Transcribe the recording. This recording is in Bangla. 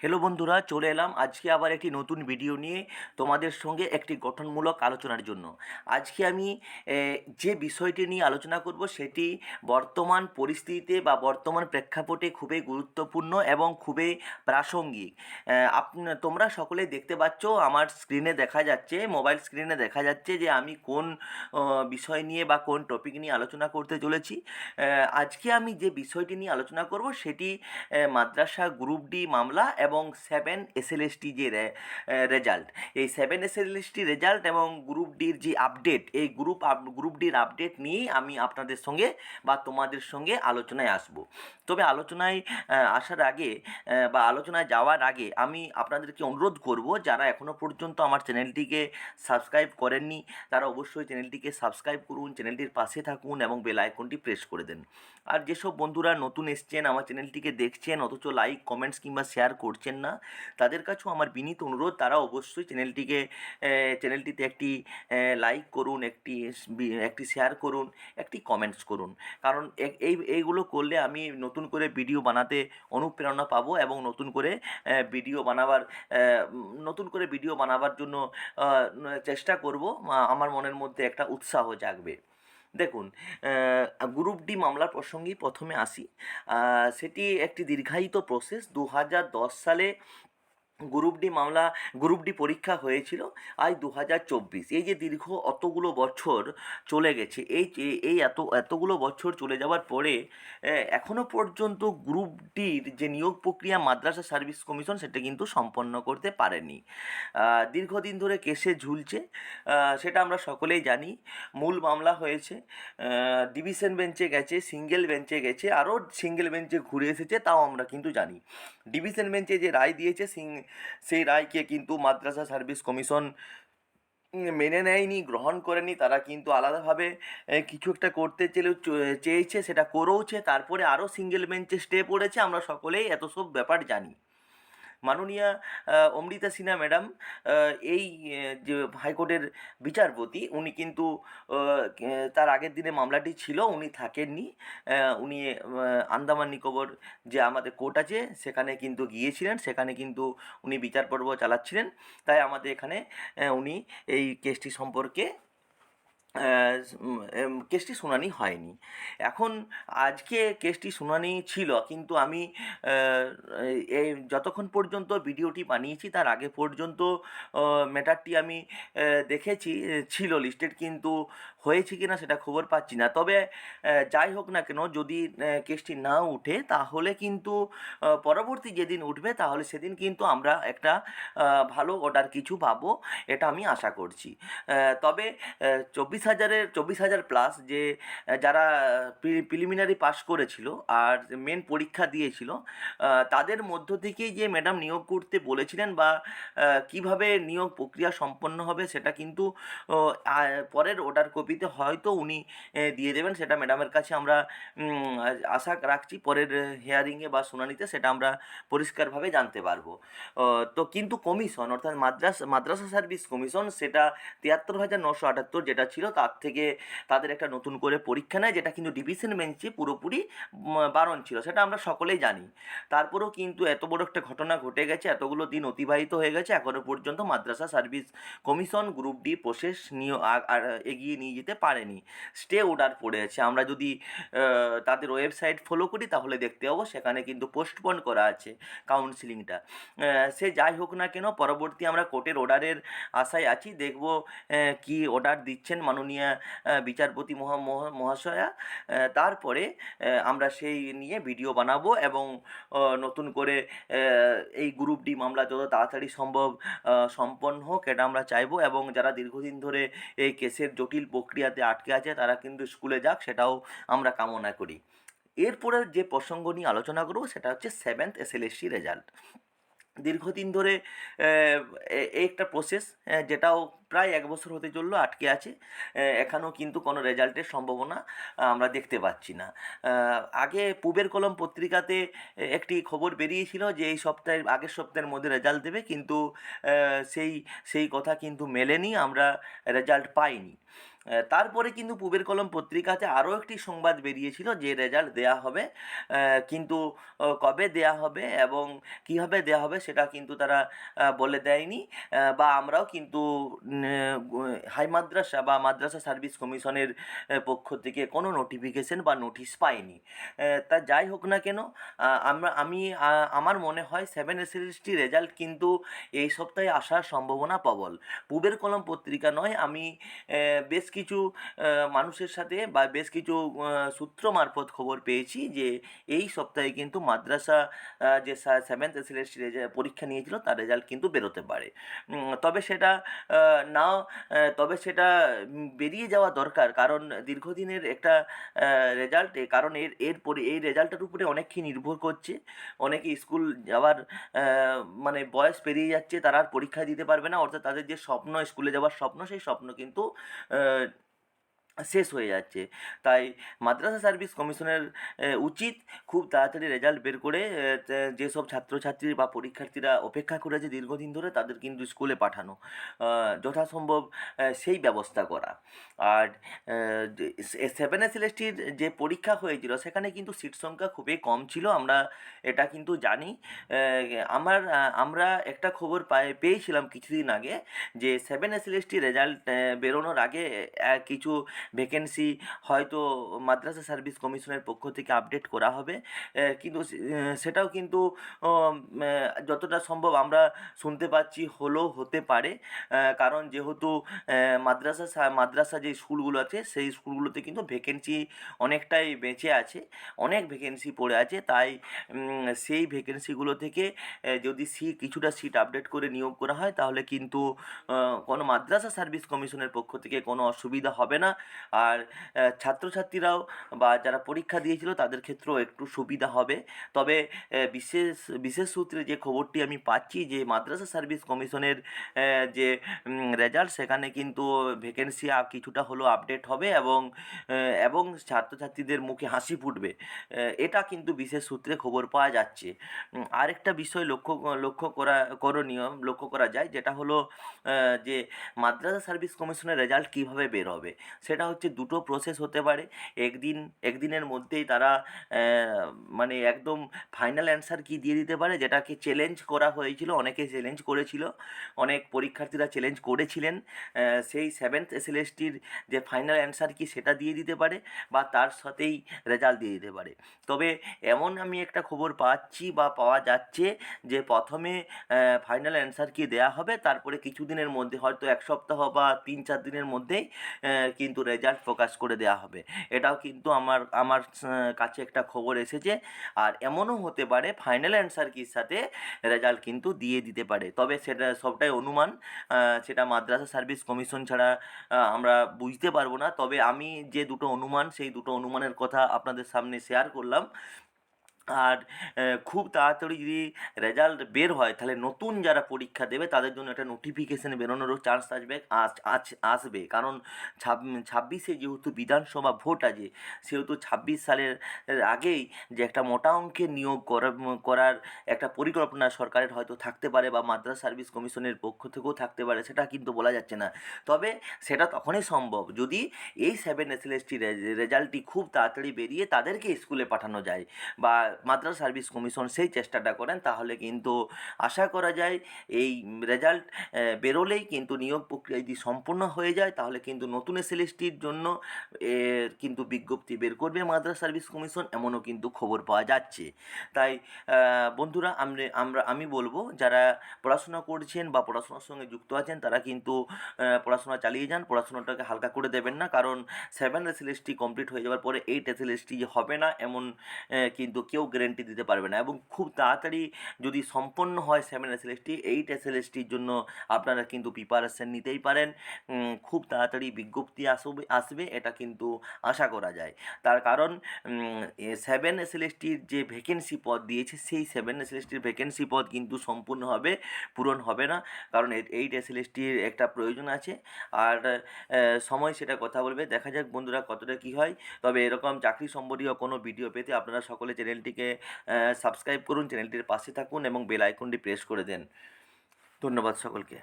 হ্যালো বন্ধুরা, চলে এলাম আজকে আবার একটি নতুন ভিডিও নিয়ে তোমাদের সঙ্গে একটি গঠনমূলক আলোচনার জন্য। আজকে আমি যে বিষয়টি নিয়ে আলোচনা করব সেটি বর্তমান পরিস্থিতিতে বা বর্তমান প্রেক্ষাপটে খুবই গুরুত্বপূর্ণ এবং খুবই প্রাসঙ্গিক। আপ তোমরা সকলে দেখতে পাচ্ছ, আমার স্ক্রিনে দেখা যাচ্ছে মোবাইল স্ক্রিনে দেখা যাচ্ছে যে আমি কোন বিষয় নিয়ে বা কোন টপিক নিয়ে আলোচনা করতে চলেছি। আজকে আমি যে বিষয়টি নিয়ে আলোচনা করব সেটি মাদ্রাসা গ্রুপ ডি মামলা এবং সেভেন এসএলএসটি যে রেজাল্ট এই সেভেন এসএলএসটি রেজাল্ট এবং গ্রুপ ডির যে আপডেট এই গ্রুপ গ্রুপ ডির আপডেট নিয়েই আমি আপনাদের সঙ্গে বা তোমাদের সঙ্গে আলোচনায় আসব। তবে আলোচনায় আসার আগে বা আলোচনায় যাওয়ার আগে আমি আপনাদেরকে অনুরোধ করব, যারা এখনও পর্যন্ত আমার চ্যানেলটিকে সাবস্ক্রাইব করেননি, তারা অবশ্যই চ্যানেলটিকে সাবস্ক্রাইব করুন, চ্যানেলটির পাশে থাকুন এবং বেল আইকনটি প্রেস করে দেন। আর যেসব বন্ধুরা নতুন এসছেন, আমার চ্যানেলটিকে দেখছেন, অথচ লাইক কমেন্টস কিংবা শেয়ার করছেন না। তাদের কাছেও আমার বিনীত অনুরোধ, তারা অবশ্যই চ্যানেলটিকে চ্যানেলটিতে একটি লাইক করুন, একটি একটি শেয়ার করুন, একটি কমেন্টস করুন। কারণ এই, এইগুলো করলে আমি নতুন করে ভিডিও বানাতে অনুপ্রেরণা পাবো এবং নতুন করে ভিডিও বানাবার নতুন করে ভিডিও বানাবার জন্য চেষ্টা করব। আমার মনের মধ্যে একটা উৎসাহ জাগবে। দেখুন গ্রুপ ডি মামলার প্রসঙ্গেই প্রথমে আসি। সেটি একটি দীর্ঘায়িত প্রসেস দু হাজার দশ সালে গ্রুপ ডি মামলা, গ্রুপ ডি পরীক্ষা হয়েছিল আজ দু হাজার চব্বিশ। এই যে দীর্ঘ অতগুলো বছর চলে গেছে, এই এই এত, এতগুলো বছর চলে যাওয়ার পরে এখনও পর্যন্ত গ্রুপ ডির যে নিয়োগ প্রক্রিয়া মাদ্রাসা সার্ভিস কমিশন সেটা কিন্তু সম্পন্ন করতে পারেনি। দীর্ঘদিন ধরে কেসে ঝুলছে সেটা আমরা সকলেই জানি। মূল মামলা হয়েছে ডিভিশন বেঞ্চে গেছে, সিঙ্গেল বেঞ্চে গেছে, আরও সিঙ্গেল বেঞ্চে ঘুরে এসেছে, তাও আমরা কিন্তু জানি। ডিভিশন বেঞ্চে যে রায় দিয়েছে, সিং- সেই রায়কে কিন্তু মাদ্রাসা সার্ভিস কমিশন মেনে নেয়নি, গ্রহণ করেনি। তারা কিন্তু আলাদাভাবে কিছু একটা করতে চেলেও চেয়েছে, সেটা করেওছে। তারপরে আরও সিঙ্গেল বেঞ্চে স্টে পড়েছে। আমরা সকলেই এত সব ব্যাপার জানি। মাননীয়া অমৃতা সিনহা ম্যাডাম এই যে হাইকোর্টের বিচারপতি, উনি কিন্তু তার আগের দিনে মামলাটি ছিল, উনি থাকেননি। উনি আন্দামান নিকোবর যে আমাদের কোর্ট আছে, সেখানে কিন্তু গিয়েছিলেন, সেখানে কিন্তু উনি বিচার পর্ব চালাচ্ছিলেন। তাই আমাদের এখানে উনি এই কেসটি সম্পর্কে কেসটি শুনানি হয়নি। এখন আজকে কেসটি শুনানি ছিল, কিন্তু আমি এই যতক্ষণ পর্যন্ত ভিডিওটি বানিয়েছি, তার আগে পর্যন্ত ম্যাটারটি আমি দেখেছি, ছিল লিস্টেড, কিন্তু হয়েছে কি না সেটা খবর পাচ্ছি না। তবে যাই হোক না কেন, যদি কেসটি না উঠে, তাহলে কিন্তু পরবর্তী যেদিন উঠবে, তাহলে সেদিন কিন্তু আমরা একটা ভালো অর্ডার কিছু পাবো, এটা আমি আশা করছি। তবে চব্বিশ হাজারের, চব্বিশ হাজার প্লাস যে যারা প্রিলিমিনারি পাস করেছিল আর মেন পরীক্ষা দিয়েছিল তাদের মধ্য থেকেই যে ম্যাডাম নিয়োগ করতে বলেছিলেন বা কীভাবে নিয়োগ প্রক্রিয়া সম্পন্ন হবে সেটা কিন্তু পরের অর্ডার কপিতে হয়তো উনি দিয়ে দেবেন। সেটা ম্যাডামের কাছে আমরা আশা রাখছি পরের হেয়ারিংয়ে বা শুনানিতে সেটা আমরা পরিষ্কারভাবে জানতে পারব। তো কিন্তু কমিশন অর্থাৎ মাদ্রাস, মাদ্রাসা সার্ভিস কমিশন সেটা তিয়াত্তর হাজার নশো আটাত্তর যেটা ছিল তার থেকে তাদের একটা নতুন করে পরীক্ষা নেয়, যেটা কিন্তু ডিভিশন বেঞ্চে পুরোপুরি বারণ ছিল, সেটা আমরা সকলেই জানি। তারপরেও কিন্তু এত বড় একটা ঘটনা ঘটে গেছে, এতগুলো দিন অতিবাহিত হয়ে গেছে এখনও পর্যন্ত মাদ্রাসা service commission group D process নিয়ে এগিয়ে নিয়ে যেতে পারেনি। স্টে অর্ডার পড়েছে। আমরা যদি তাদের ওয়েবসাইট ফলো করি, তাহলে দেখতে পাবো, সেখানে কিন্তু পোস্টপন করা আছে কাউন্সিলিংটা সে যাই হোক না কেন, পরবর্তী আমরা কোর্টের অর্ডারের আশায় আছি, দেখব কি অর্ডার দিচ্ছেন মাননীয়া বিচারপতি মহা, মহা- মহাশয়া তারপরে আমরা সেই নিয়ে ভিডিও বানাবো এবং নতুন করে এই গ্রুপ ডি মামলা যত তাড়াতাড়ি সম্ভব সম্পন্ন হোক এটা আমরা চাইব এবং যারা দীর্ঘদিন ধরে এই কেসের জটিল প্রক্রিয়াতে আটকে আছে তারা কিন্তু স্কুলে যাক সেটাও আমরা কামনা করি। এরপরে যে প্রসঙ্গ নিয়ে আলোচনা করব সেটা হচ্ছে সেভেন্থ এস এসএলএসসি রেজাল্ট দীর্ঘদিন ধরে একটা প্রসেস যেটাও প্রায় এক বছর হতে চলল, আটকে আছে। এখানেও কিন্তু কোনো রেজাল্টের সম্ভাবনা আমরা দেখতে পাচ্ছি না। আগে পুবের কলম পত্রিকাতে একটি খবর বেরিয়েছিল যে, এই সপ্তাহের, আগের সপ্তাহের মধ্যে রেজাল্ট দেবে, কিন্তু সেই সেই কথা কিন্তু মেলেনি, আমরা রেজাল্ট পাইনি। তারপরে কিন্তু পূবের কলম পত্রিকাতে আরও একটি সংবাদ বেরিয়েছিল যে রেজাল্ট দেয়া হবে। কিন্তু কবে দেয়া হবে এবং কীভাবে দেয়া হবে সেটা কিন্তু তারা বলে দেয়নি। বা আমরাও কিন্তু হাই মাদ্রাসা বা মাদ্রাসা সার্ভিস কমিশনের পক্ষ থেকে কোনো নোটিফিকেশন বা নোটিশ পাইনি। তা যাই হোক না কেন আমরা, আমি আমার মনে হয় সেভেন এসএলএসটি রেজাল্ট কিন্তু এই সপ্তাহে আসার সম্ভাবনা প্রবল। পূবের কলম পত্রিকা নয়, আমি বেশ কিছু মানুষের সাথে বা বেশ কিছু সূত্র মারফত খবর পেয়েছি যে এই সপ্তাহে কিন্তু মাদ্রাসা যে সেভেন্থ এসএলএসটি পরীক্ষা নিয়েছিল তার রেজাল্ট কিন্তু বেরোতে পারে। তবে সেটা না তবে সেটা বেরিয়ে যাওয়া দরকার কারণ দীর্ঘদিনের একটা রেজাল্ট কারণ এর এরপরে এই রেজাল্টের উপরে অনেকই নির্ভর করছে। অনেকে স্কুল যাওয়ার মানে বয়স পেরিয়ে যাচ্ছে, তারা আর পরীক্ষা দিতে পারবে না। অর্থাৎ তাদের যে স্বপ্ন, স্কুলে যাওয়ার স্বপ্ন, সেই স্বপ্ন কিন্তু শেষ হয়ে যাচ্ছে। তাই মাদ্রাসা সার্ভিস কমিশনের উচিত খুব তাড়াতাড়ি রেজাল্ট বের করে যেসব ছাত্রছাত্রী বা পরীক্ষার্থীরা অপেক্ষা করেছে দীর্ঘদিন ধরে তাদের কিন্তু স্কুলে পাঠানো। যথাসম্ভব সেই ব্যবস্থা করা। আর সেভেন এসএলএসটির যে পরীক্ষা হয়েছিল, সেখানে কিন্তু সিট সংখ্যা খুবই কম ছিল, আমরা এটা কিন্তু জানি। আমার আমরা একটা খবর পাই, পেয়েছিলাম কিছুদিন আগে যে সেভেন এসএলএসটি রেজাল্ট বেরোনোর আগে কিছু ভ্যাকেন্সি হয়তো মাদ্রাসা সার্ভিস কমিশনের পক্ষ থেকে আপডেট করা হবে। কিন্তু সেটাও কিন্তু যতটা সম্ভব আমরা শুনতে পাচ্ছি হলেও হতে পারে। কারণ যেহেতু মাদ্রাসা মাদ্রাসা যে স্কুলগুলো আছে, সেই স্কুলগুলোতে কিন্তু ভ্যাকেন্সি অনেকটাই বেঁচে আছে, অনেক ভ্যাকেন্সি পড়ে আছে। তাই সেই ভ্যাকেন্সিগুলো থেকে যদি সি, কিছুটা সিট আপডেট করে নিয়োগ করা হয়, তাহলে কিন্তু কোনো মাদ্রাসা সার্ভিস কমিশনের পক্ষ থেকে কোনো অসুবিধা হবে না। আর ছাত্রছাত্রীরাও বা যারা পরীক্ষা দিয়েছিল তাদের ক্ষেত্রেও একটু সুবিধা হবে। তবে বিশেষ বিশেষ সূত্রে যে খবরটি আমি পাচ্ছি যে মাদ্রাসা সার্ভিস কমিশনের যে রেজাল্ট সেখানে কিন্তু ভ্যাকেন্সি কিছুটা হলেও আপডেট হবে এবং এবং ছাত্রছাত্রীদের মুখে হাসি ফুটবে। এটা কিন্তু বিশেষ সূত্রে খবর পাওয়া যাচ্ছে। আরেকটা বিষয় লক্ষ্য লক্ষ্য করা, করণীয়, লক্ষ্য করা যায় যেটা হলো যে মাদ্রাসা সার্ভিস কমিশনের রেজাল্ট কীভাবে বের হবে? সেটা হচ্ছে দুটো প্রসেস হতে পারে। একদিন, একদিনের মধ্যেই তারা মানে একদম ফাইনাল অ্যান্সার কি দিয়ে দিতে পারে, যেটাকে চ্যালেঞ্জ করা হয়েছিল, অনেকে চ্যালেঞ্জ করেছিল। অনেক পরীক্ষার্থীরা চ্যালেঞ্জ করেছিলেন সেই সেভেন্থ এসএলএসটির যে ফাইনাল অ্যান্সার কি সেটা দিয়ে দিতে পারে বা তার সাথেই রেজাল্ট দিয়ে দিতে পারে। তবে এমন আমি একটা খবর পাচ্ছি বা পাওয়া যাচ্ছে যে প্রথমে ফাইনাল অ্যান্সার কি দেয়া হবে, তারপরে কিছুদিনের মধ্যে, হয়তো এক সপ্তাহ বা তিন চার দিনের মধ্যেই কিন্তু রেজাল্ট প্রকাশ করে দেওয়া হবে। এটাও কিন্তু আমার আমার কাছে একটা খবর এসেছে। আর এমনও হতে পারে ফাইনাল অ্যান্সার কির সাথে রেজাল্ট কিন্তু দিয়ে দিতে পারে। তবে সেটা সবটাই অনুমান সেটা মাদ্রাসা সার্ভিস কমিশন ছাড়া আমরা বুঝতে পারব না। তবে আমি যে দুটো অনুমান, সেই দুটো অনুমানের কথা আপনাদের সামনে শেয়ার করলাম। আর খুব তাড়াতাড়ি যদি রেজাল্ট বের হয়, তাহলে নতুন যারা পরীক্ষা দেবে, তাদের জন্য একটা নোটিফিকেশান বেরোনোরও চান্স আসবে, আস- আস- আসবে। কারণ ছাব- ছাব্বিশে যেহেতু বিধানসভা ভোট আছে, সেহেতু ছাব্বিশ সালের আগেই যে একটা মোটা অঙ্কের নিয়োগ করা, করার একটা পরিকল্পনা সরকারের হয়তো থাকতে পারে বা মাদ্রাসা সার্ভিস কমিশনের পক্ষ থেকেও থাকতে পারে, সেটা কিন্তু বলা যাচ্ছে না। তবে সেটা তখনই সম্ভব যদি এই সেভেন এসএলএসটি রেজাল্টটি খুব তাড়াতাড়ি বেরিয়ে তাদেরকে স্কুলে পাঠানো যায় বা মাদ্রাসা সার্ভিস কমিশন সেই চেষ্টাটা করেন, তাহলে কিন্তু আশা করা যায় এই রেজাল্ট বেরোলেই কিন্তু নিয়োগ প্রক্রিয়া যদি সম্পূর্ণ হয়ে যায়, তাহলে কিন্তু নতুন এসএলএসটির জন্য কিন্তু বিজ্ঞপ্তি বের করবে মাদ্রাস সার্ভিস কমিশন, এমনও কিন্তু খবর পাওয়া যাচ্ছে। তাই বন্ধুরা, আমরা আমরা, আমি বলব, যারা পড়াশোনা করছেন বা পড়াশোনার সঙ্গে যুক্ত আছেন, তারা কিন্তু পড়াশোনা চালিয়ে যান, পড়াশোনাটাকে হালকা করে দেবেন না, কারণ সেভেন এসএলএসটি কমপ্লিট হয়ে যাওয়ার পরে, এইট এসএলএসটি হবে না, এমন কিন্তু কেউ গ্যারেন্টি দিতে পারবে না এবং খুব তাড়াতাড়ি যদি সম্পন্ন হয় seven S L S T eight S L এসটির জন্য আপনারা কিন্তু প্রিপারেশন নিতেই পারেন। খুব তাড়াতাড়ি বিজ্ঞপ্তি আসবে আসবে, এটা কিন্তু আশা করা যায়। তার কারণ সেভেন এস এল এসটির যে ভ্যাকেন্সি পদ দিয়েছে, সেই সেভেন এস এল এসটির ভ্যাকেন্সি পদ কিন্তু সম্পূর্ণভাবে পূরণ হবে না। কারণ এইট এস এল এসটির একটা প্রয়োজন আছে। আর সময় সেটা কথা বলবে। দেখা যাক বন্ধুরা কতটা কী হয়। তবে এরকম চাকরি সম্বন্ধীয় কোনো ভিডিও পেতে আপনারা সকলে চ্যানেলটিকে সাবস্ক্রাইব করুন চ্যানেলটির পাশে থাকুন এবং বেল আইকনটি প্রেস করে দেন। ধন্যবাদ সকলকে।